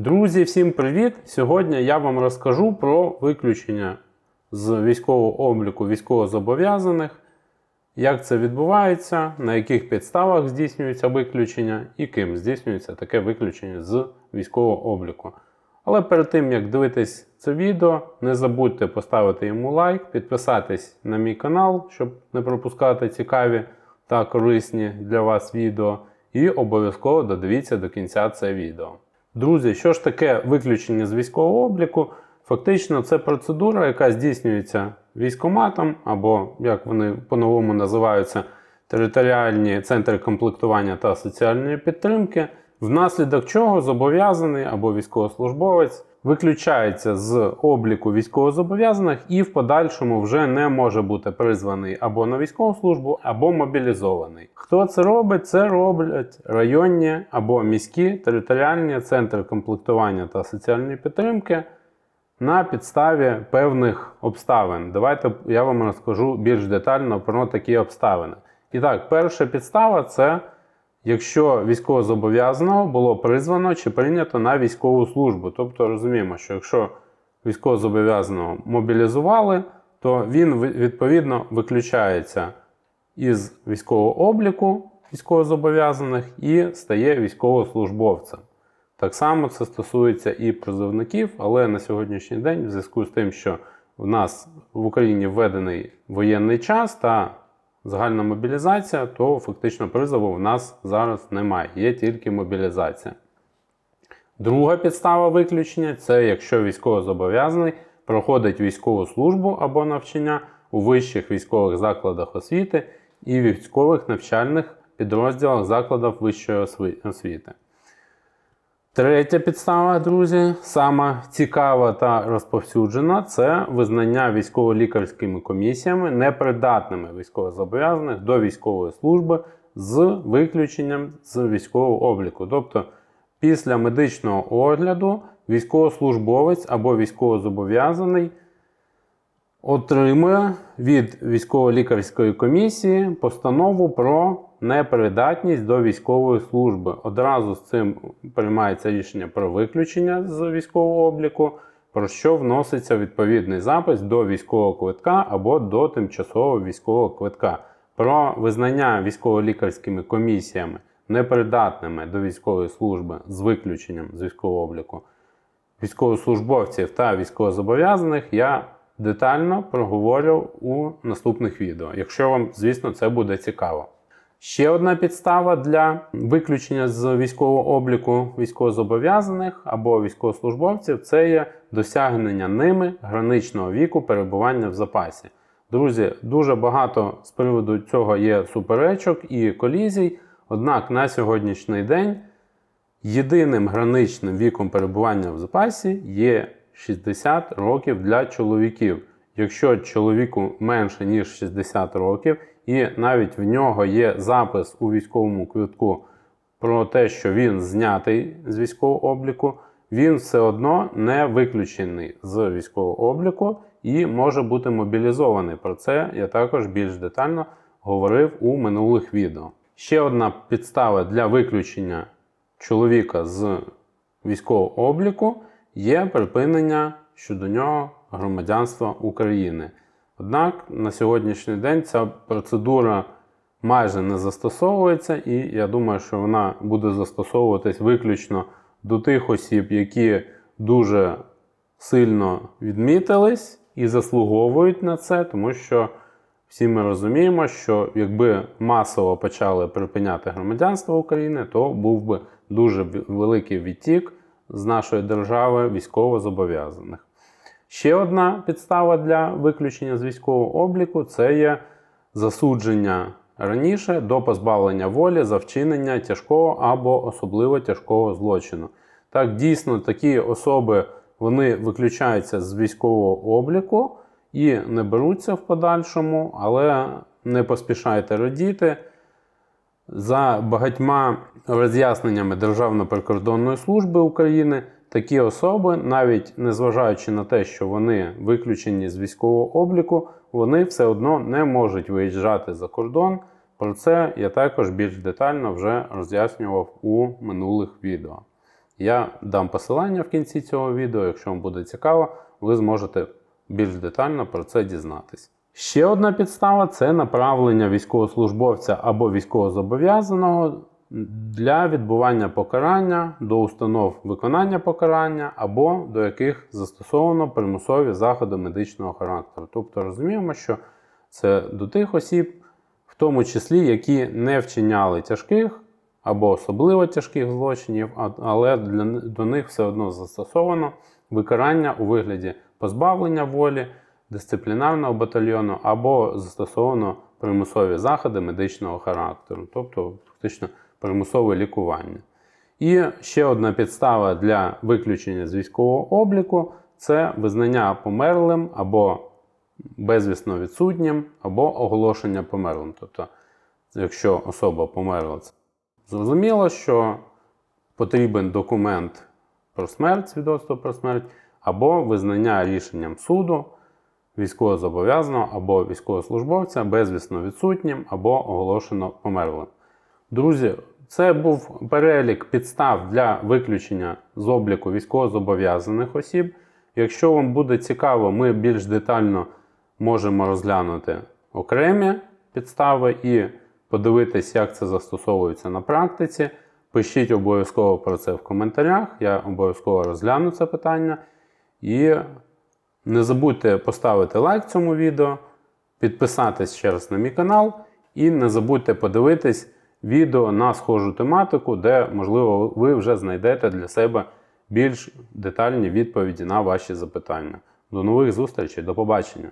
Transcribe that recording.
Друзі, всім привіт! Сьогодні я вам розкажу про виключення з військового обліку військовозобов'язаних, як це відбувається, на яких підставах здійснюється виключення і ким здійснюється таке виключення з військового обліку. Але перед тим як дивитись це відео, не забудьте поставити йому лайк, підписатись на мій канал, щоб не пропускати цікаві та корисні для вас відео. І обов'язково додивіться до кінця це відео. Друзі, що ж таке виключення з військового обліку? Фактично, це процедура, яка здійснюється військоматом, або, як вони по-новому називаються, територіальні центри комплектування та соціальної підтримки, внаслідок чого зобов'язаний або військовослужбовець виключається з обліку військовозобов'язаних і в подальшому вже не може бути призваний або на військову службу, або мобілізований. Хто це робить? Це роблять районні або міські територіальні центри комплектування та соціальної підтримки на підставі певних обставин. Давайте я вам розкажу більш детально про такі обставини. І так, перша підстава це якщо військовозобов'язаного було призвано чи прийнято на військову службу. Тобто розуміємо, що якщо військовозобов'язаного мобілізували, то він відповідно виключається із військового обліку військовозобов'язаних і стає військовослужбовцем. Так само це стосується і призовників, але на сьогоднішній день, в зв'язку з тим, що в нас в Україні введений воєнний час та загальна мобілізація, то фактично призову в нас зараз немає, є тільки мобілізація. Друга підстава виключення це якщо військовозобов'язаний проходить військову службу або навчання у вищих військових закладах освіти і військових навчальних підрозділах закладів вищої освіти. Третя підстава, друзі, сама цікава та розповсюджена це визнання військово-лікарськими комісіями непридатними військовозобов'язаних до військової служби з виключенням з військового обліку. Тобто, після медичного огляду військовослужбовець або військовозобов'язаний отримує від військово-лікарської комісії постанову про непридатність до військової служби. Одразу з цим приймається рішення про виключення з військового обліку, про що вноситься відповідний запис до військового квитка або до тимчасового військового квитка. Про визнання військово-лікарськими комісіями непридатними до військової служби з виключенням з військового обліку військовослужбовців та військовозобов'язаних я детально проговорю у наступних відео, якщо вам, звісно, це буде цікаво. Ще одна підстава для виключення з військового обліку військовозобов'язаних або військовослужбовців це є досягнення ними граничного віку перебування в запасі. Друзі, дуже багато з приводу цього є суперечок і колізій. Однак на сьогоднішній день Єдиним граничним віком перебування в запасі є 60 років для чоловіків. Якщо чоловіку менше ніж 60 років, і навіть в нього є запис у військовому квитку про те, що він знятий з військового обліку, він все одно не виключений з військового обліку і може бути мобілізований. Про це я також більш детально говорив у минулих відео. Ще одна підстава для виключення чоловіка з військового обліку є припинення щодо нього громадянства України. Однак на сьогоднішній день ця процедура майже не застосовується, і я думаю, що вона буде застосовуватись виключно до тих осіб, які дуже сильно відмітились і заслуговують на це, тому що всі ми розуміємо, що якби масово почали припиняти громадянство України, то був би дуже великий відтік з нашої держави військовозобов'язаних. Ще одна підстава для виключення з військового обліку це є засудження раніше до позбавлення волі за вчинення тяжкого або особливо тяжкого злочину. Так, дійсно, такі особи вони виключаються з військового обліку і не беруться в подальшому, але не поспішайте радіти. За багатьма роз'ясненнями Державної прикордонної служби України, такі особи, навіть незважаючи на те, що вони виключені з військового обліку, вони все одно не можуть виїжджати за кордон. Про це я також більш детально вже роз'яснював у минулих відео. Я дам посилання в кінці цього відео. Якщо вам буде цікаво, ви зможете більш детально про це дізнатись. Ще одна підстава це направлення військовослужбовця або військовозобов'язаного для відбування покарання до установ виконання покарання або до яких застосовано примусові заходи медичного характеру. Тобто розуміємо, що це до тих осіб, в тому числі, які не вчиняли тяжких або особливо тяжких злочинів, але для, до них все одно застосовано викарання у вигляді позбавлення волі, дисциплінарного батальйону або застосовано примусові заходи медичного характеру, тобто фактично примусове лікування. І ще одна підстава для виключення з військового обліку це визнання померлим або безвісно відсутнім, або оголошення померлим. Тобто, якщо особа померла, це зрозуміло, що потрібен документ про смерть, свідоцтво про смерть, або визнання рішенням суду військовозобов'язаного або військовослужбовця безвісно відсутнім або оголошено померлим. Друзі, це був перелік підстав для виключення з обліку військовозобов'язаних осіб. Якщо вам буде цікаво, ми більш детально можемо розглянути окремі підстави і подивитись, як це застосовується на практиці. Пишіть обов'язково про це в коментарях. Я обов'язково розгляну це питання. І не забудьте поставити лайк цьому відео, підписатись ще раз на мій канал, і не забудьте подивитись відео на схожу тематику, де, можливо, ви вже знайдете для себе більш детальні відповіді на ваші запитання. До нових зустрічей, до побачення!